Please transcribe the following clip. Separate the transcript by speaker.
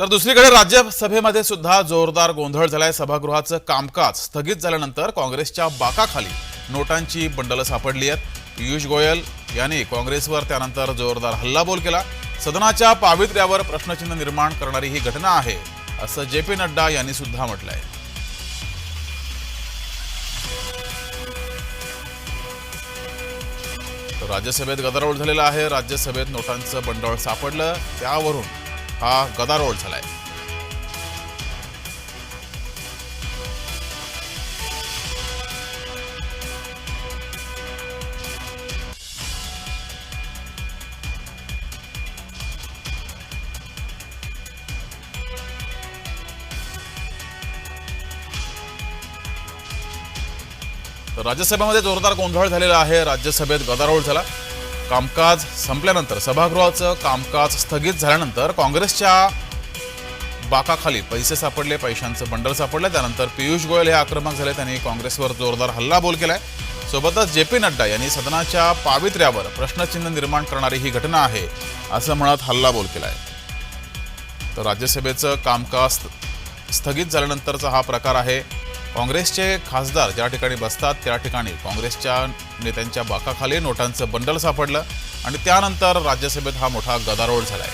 Speaker 1: तर दुसरीकडे राज्यसभेमध्ये सुद्धा जोरदार गोंधळ झालाय. सभागृहाचं कामकाज स्थगित झाल्यानंतर काँग्रेसच्या बाकाखाली नोटांची बंडलं सापडली आहेत. पियुष गोयल यांनी काँग्रेसवर त्यानंतर जोरदार हल्लाबोल केला. सदनाच्या पावित्र्यावर प्रश्नचिन्ह निर्माण करणारी ही घटना आहे असं जे पी नड्डा यांनी सुद्धा म्हटलंय. राज्यसभेत गदारोळ झालेला आहे. राज्यसभेत नोटांचं बंडळ सापडलं. त्यावरून हा गदारोळ झालाय. राज्यसभेमध्ये जोरदार गोंधळ झालेला आहे. राज्यसभेत गदारोळ झाला. कामकाज संपल्यानंतर सभागृहाचं कामकाज स्थगित झाल्यानंतर काँग्रेसच्या बाकाखाली पैसे सापडले पैशांचं बंडल सापडलं. त्यानंतर पियुष गोयल हे आक्रमक झाले. त्यांनी काँग्रेसवर जोरदार हल्लाबोल केलाय. सोबतच जे पी नड्डा यांनी सदनाच्या पावित्र्यावर प्रश्नचिन्ह निर्माण करणारी ही घटना आहे असं म्हणत हल्लाबोल केलाय. तर राज्यसभेचं कामकाज स्थगित झाल्यानंतरचा हा प्रकार आहे. काँग्रेसचे खासदार ज्या ठिकाणी बसतात त्या ठिकाणी काँग्रेसच्या नेत्यांच्या बाकाखाली नोटांचं बंडल सापडलं आणि त्यानंतर राज्यसभेत हा मोठा गदारोळ झालाय.